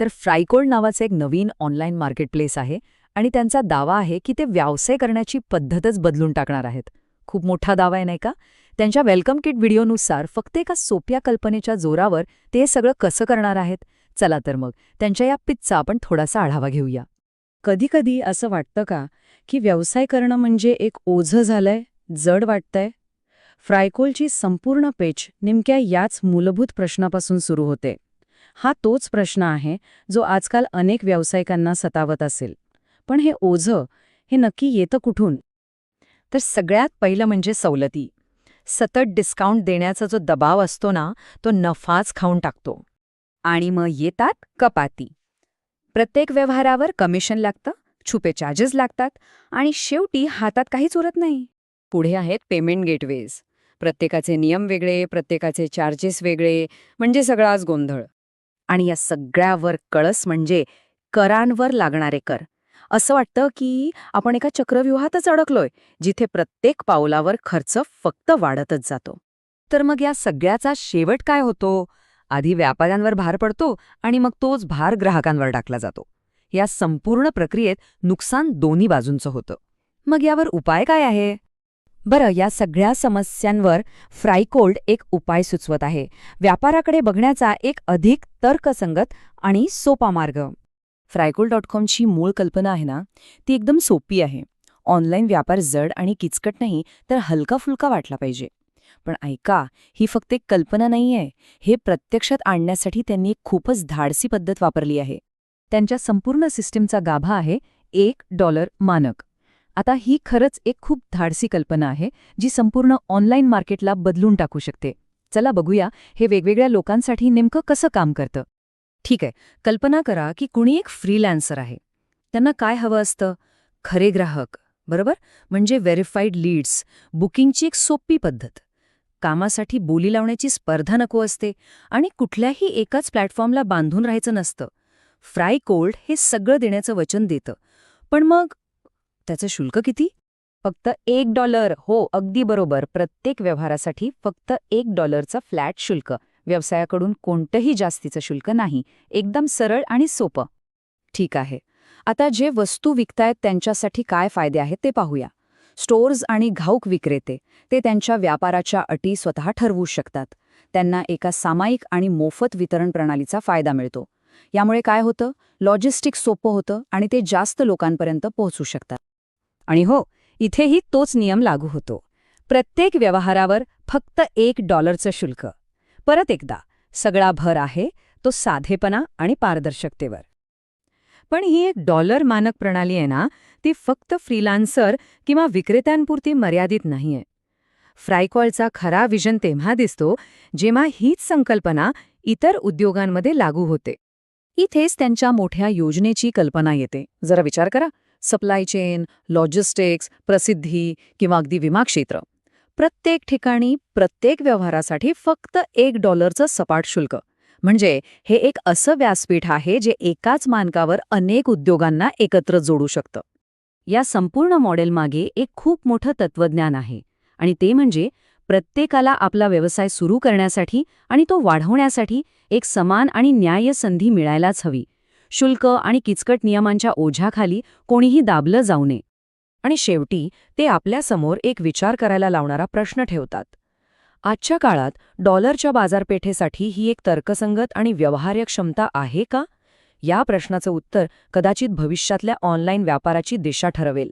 तर फ्रायकोल्ड नावाचं एक नवीन ऑनलाईन मार्केटप्लेस आहे आणि त्यांचा दावा आहे की ते व्यवसाय करण्याची पद्धतच बदलून टाकणार आहेत. खूप मोठा दावा आहे नाही का? त्यांच्या वेलकम किट व्हिडिओनुसार फक्त एका सोप्या कल्पनेच्या जोरावर ते हे सगळं कसं करणार आहेत? चला तर मग त्यांच्या या पिचचा आपण थोडासा आढावा घेऊया. कधीकधी असं वाटतं का की व्यवसाय करणं म्हणजे एक ओझं झालंय जड वाटतंय? फ्रायकोलची संपूर्ण पेच नेमक्या याच मूलभूत प्रश्नापासून सुरू होते. हा तोच प्रश्न आहे जो आजकाल अनेक व्यावसायिकांना सतावत असेल. पण हे ओझं हे नक्की येतं कुठून? तर सगळ्यात पहिलं म्हणजे सवलती. सतत डिस्काउंट देण्याचा जो दबाव असतो ना तो नफाच खाऊन टाकतो. आणि मग येतात कपाती. प्रत्येक व्यवहारावर कमिशन लागतं छुपे चार्जेस लागतात आणि शेवटी हातात काहीच उरत नाही. पुढे आहेत पेमेंट गेटवेज प्रत्येकाचे नियम वेगळे प्रत्येकाचे चार्जेस वेगळे म्हणजे सगळाच गोंधळ. आणि या सगळ्यावर कळस म्हणजे करांवर लागणारे कर. असं वाटतं की आपण एका चक्रव्यूहातच अडकलोय जिथे प्रत्येक पावलावर खर्च फक्त वाढतच जातो. तर मग या सगळ्याचा शेवट काय होतो? आधी व्यापाऱ्यांवर भार पडतो आणि मग तोच भार ग्राहकांवर टाकला जातो. या संपूर्ण प्रक्रियेत नुकसान दोन्ही बाजूंचं होतं. मग यावर उपाय काय आहे? बरं या सगळ्या समस्यांवर फ्रायकोल्ड एक उपाय सुचवत आहे. व्यापाराकडे बघण्याचा एक अधिक तर्कसंगत आणि सोपा मार्ग. फ्रायकोल डॉट कॉमची मूळ कल्पना आहे ना? ती एकदम सोपी आहे. ऑनलाईन व्यापार जड आणि किचकट नाही तर हलका फुलका वाटला पाहिजे. पण ऐका ही फक्त एक कल्पना नाहीये. हे प्रत्यक्षात आणण्यासाठी त्यांनी एक खूपच धाडसी पद्धत वापरली आहे. त्यांच्या संपूर्ण सिस्टीमचा गाभा आहे एक डॉलर मानक. आता ही खरंच एक खूप धाडसी कल्पना आहे जी संपूर्ण ऑनलाईन मार्केटला बदलून टाकू शकते. चला बघूया हे वेगवेगळ्या लोकांसाठी नेमकं कसं काम करतं. ठीक आहे कल्पना करा की कुणी एक फ्रीलॅन्सर आहे. त्यांना काय हवं असतं? खरे ग्राहक बरोबर? म्हणजे व्हेरीफाईड लीड्स बुकिंगची एक सोपी पद्धत. कामासाठी बोली लावण्याची स्पर्धा नको असते आणि कुठल्याही एकाच प्लॅटफॉर्मला बांधून राहायचं नसतं. फ्राय कोल्ड हे सगळं देण्याचं वचन देतं. पण मग त्याचं शुल्क किती? फक्त एक डॉलर. हो अगदी बरोबर. प्रत्येक व्यवहारासाठी फक्त एक डॉलरचं फ्लॅट शुल्क. व्यवसायाकडून कोणतंही जास्तीचं शुल्क नाही. एकदम सरळ आणि सोपं. ठीक आहे. आता जे वस्तू विकतायत त्यांच्यासाठी काय फायदे आहेत ते पाहूया. स्टोअर्स आणि घाऊक विक्रेते ते त्यांच्या व्यापाराच्या अटी स्वतः ठरवू शकतात. त्यांना एका सामायिक आणि मोफत वितरण प्रणालीचा फायदा मिळतो. यामुळे काय होतं? लॉजिस्टिक सोपं होतं आणि ते जास्त लोकांपर्यंत पोहोचू शकतात. आणि हो इथेही तोच नियम लागू होतो. प्रत्येक व्यवहारावर फक्त एक डॉलरचं शुल्क. परत एकदा सगळा भर आहे तो साधेपणा आणि पारदर्शकतेवर. पण ही एक डॉलर मानक प्रणाली आहे ना ती फक्त फ्रीलान्सर किंवा विक्रेत्यांपुरती मर्यादित नाहीये. फ्रायकॉलचा खरा विजन तेव्हा दिसतो जेव्हा हीच संकल्पना इतर उद्योगांमध्ये लागू होते. इथेच त्यांच्या मोठ्या योजनेची कल्पना येते. जरा विचार करा. सप्लाय चेन लॉजिस्टिक्स प्रसिद्धी किंवा अगदी विमा क्षेत्र. प्रत्येक ठिकाणी प्रत्येक व्यवहारासाठी फक्त एक डॉलरचं सपाट शुल्क. म्हणजे हे एक असं व्यासपीठ आहे जे एकाच मानकावर अनेक उद्योगांना एकत्र जोडू शकतं. या संपूर्ण मॉडेलमागे एक खूप मोठं तत्वज्ञान आहे. आणि ते म्हणजे प्रत्येकाला आपला व्यवसाय सुरू करण्यासाठी आणि तो वाढवण्यासाठी एक समान आणि न्याय्य संधी मिळायलाच हवी. शुल्क आणि किचकट नियमांच्या ओझ्याखाली कोणीही दाबलं जाऊ नये. आणि शेवटी ते आपल्यासमोर एक विचार करायला लावणारा प्रश्न ठेवतात. आजच्या काळात डॉलरच्या बाजारपेठेसाठी ही एक तर्कसंगत आणि व्यवहार्य क्षमता आहे का? या प्रश्नाचं उत्तर कदाचित भविष्यातल्या ऑनलाईन व्यापाराची दिशा ठरवेल.